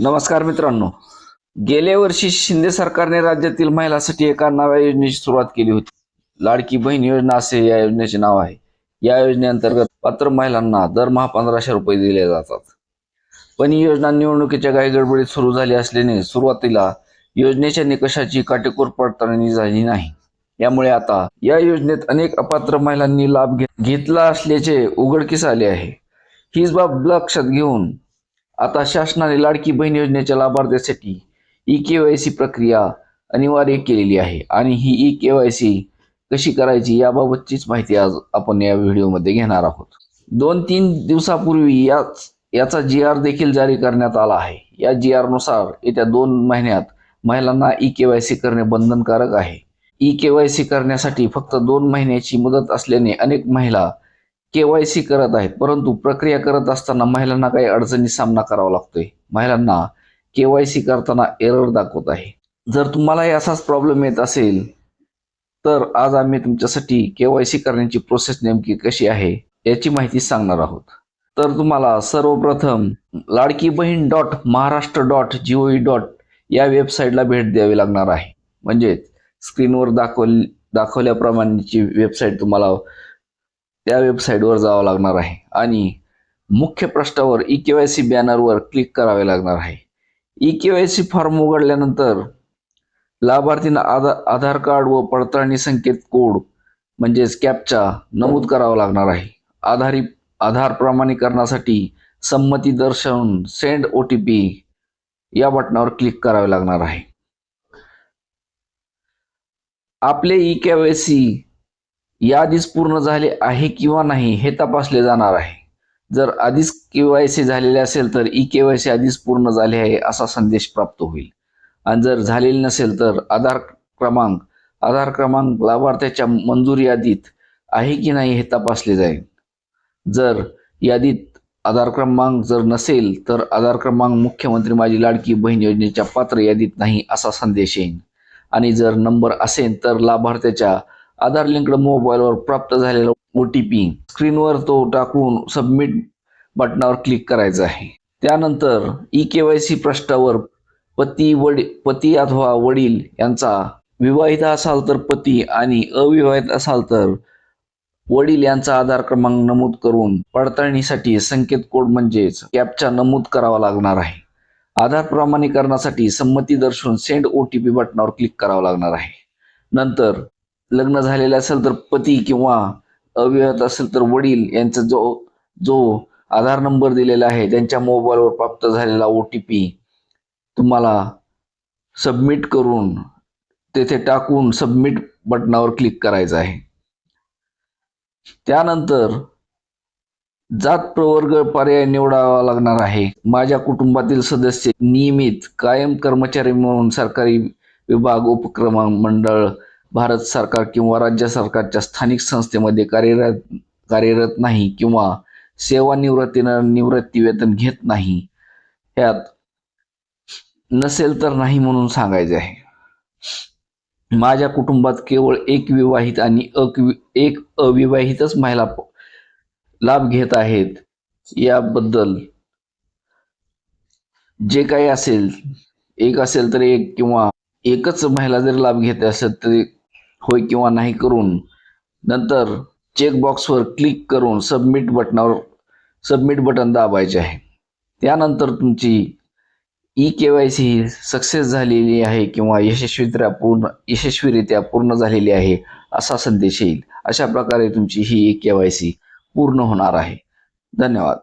नमस्कार मित्रांनो. गेल्या वर्षी शिंदे सरकारने राज्यातील महिलांसाठी एका नव्या योजनेची सुरुवात केली होती. लाडकी बहीण योजना असे या योजनेचे नाव आहे. या योजनेअंतर्गत पात्र महिलांना दरमहा पंधराशे रुपये दिले जातात. पण ही योजना निवडणुकीच्या काही गडबडीत सुरू झाली असल्याने सुरुवातीला योजनेच्या निकषाची काटेकोर पडताळणी झाली नाही. यामुळे आता या योजनेत अनेक अपात्र महिलांनी लाभ घेतला असल्याचे उघडकीस आले आहे. हीच बाब लक्षात घेऊन आता शासनाने लाडकी बहीण योजनेच्या लाभार्थ्यासाठी ई के वाय सी प्रक्रिया अनिवार्य केलेली आहे. आणि ही ई के वाय सी कशी करायची याबाबतचीच माहिती आज आपण या व्हिडिओमध्ये घेणार आहोत. दोन तीन दिवसापूर्वी याच याचा जी आर देखील जारी करण्यात आला आहे. या जी आरनुसार येत्या दोन महिन्यात महिलांना ई के वाय सी करणे बंधनकारक आहे. ई के वाय सी करण्यासाठी फक्त दोन महिन्याची मुदत असल्याने अनेक महिला केवायसी करत आहेत परंतु प्रक्रिया करत असताना महिलांना काही अडचणी सामना करावा लागतोय. महिलांना केवायसी करताना एरर दाखवत आहे. जर तुम्हालाही असाच प्रॉब्लेम येत असेल तर आज आम्ही तुमच्यासाठी केवायसी करण्याची प्रोसेस नेमकी कशी आहे याची माहिती सांगणार आहोत. तर तुम्हाला सर्वप्रथम Ladki Bahin dot Maharashtra dot GOE dot या वेबसाईटला भेट द्यावी लागणार आहे. म्हणजेच स्क्रीनवर दाखवल दाखवल्याप्रमाणेची वेबसाईट तुम्हाला त्या वेबसाईटवर जावं लागणार आहे. आणि मुख्य पृष्ठावर ई के वाय सी बॅनरवर क्लिक करावे लागणार आहे. E K Y C form उघडल्यानंतर लाभार्थींना आधार आधार कार्ड व पडताळणी संकेत कोड म्हणजेच कॅपचा नमूद करावा लागणार आहे. आधारी आधार प्रमाणीकरणासाठी संमती दर्शवून सेंड ओ टी पी या बटनावर क्लिक करावे लागणार आहे. आपले ई के वाय सी याआधीच पूर्ण झाले आहे किंवा नाही हे तपासले जाणार आहे. जर आधीच केवायसी झालेले असेल तर ई केवायसी आधीच पूर्ण झाले आहे असा संदेश प्राप्त होईल. आणि जर झालेले नसेल तर आधार क्रमांक आधार क्रमांक लाभार्थ्याच्या मंजूर यादीत आहे की नाही हे तपासले जाईल. जर यादीत आधार क्रमांक जर नसेल तर आधार क्रमांक मुख्यमंत्री माझी लाडकी बहीण योजनेच्या पात्र यादीत नाही असा संदेश येईल. आणि जर नंबर असेल तर लाभार्थ्याच्या आधार लिंकड मोबाईलवर प्राप्त झालेला ओ टी पी स्क्रीनवर तो टाकून सबमिट बटनावर क्लिक करायचं आहे. त्यानंतर ई के वाय सी पृष्ठावर पती वडील पती अथवा वडील यांचा विवाहित असाल तर पती आणि अविवाहित असाल तर वडील यांचा आधार क्रमांक नमूद करून पडताळणीसाठी संकेत कोड म्हणजेच कॅपचा नमूद करावा लागणार आहे. आधार प्रमाणीकरणासाठी संमती दर्शवून सेंड ओ टी पी बटनावर क्लिक करावा लागणार आहे. नंतर लग्न झालेलं असेल तर पती किंवा अविवाहित असेल तर वडील यांचा जो जो आधार नंबर दिलेला आहे त्यांच्या मोबाईलवर प्राप्त झालेला ओ टी पी तुम्हाला सबमिट करून तेथे टाकून सबमिट बटनावर क्लिक करायचं आहे. त्यानंतर जात प्रवर्ग पर्याय निवडावा लागणार आहे. माझ्या कुटुंबातील सदस्य नियमित कायम कर्मचारी म्हणून सरकारी विभाग उपक्रम मंडळ भारत सरकार किंवा राज्य सरकारच्या स्थानिक संस्थेमध्ये कार्यरत कार्यरत नाही किंवा सेवानिवृत्तीनं निवृत्ती वेतन घेत नाही यात नसेल तर नाही म्हणून सांगायचे आहे. माझ्या कुटुंबात केवळ एक विवाहित आणि अकवि एक अविवाहितच महिला लाभ घेत आहेत. याबद्दल जे काही असेल एक असेल तर एक किंवा एकच महिला जर लाभ घेत असेल तरी होय किंवा नाही करून नंतर चेकबॉक्सवर क्लिक करून सबमिट बटनावर सबमिट बटन दाबायचे आहे. त्यानंतर तुमची ई के वाय सी ही सक्सेस झालेली आहे किंवा यशस्वीरित्या पूर्ण यशस्वीरित्या पूर्ण झालेली आहे असा संदेश येईल. अशा प्रकारे तुमची ही ई के वाय सी पूर्ण होणार आहे. धन्यवाद.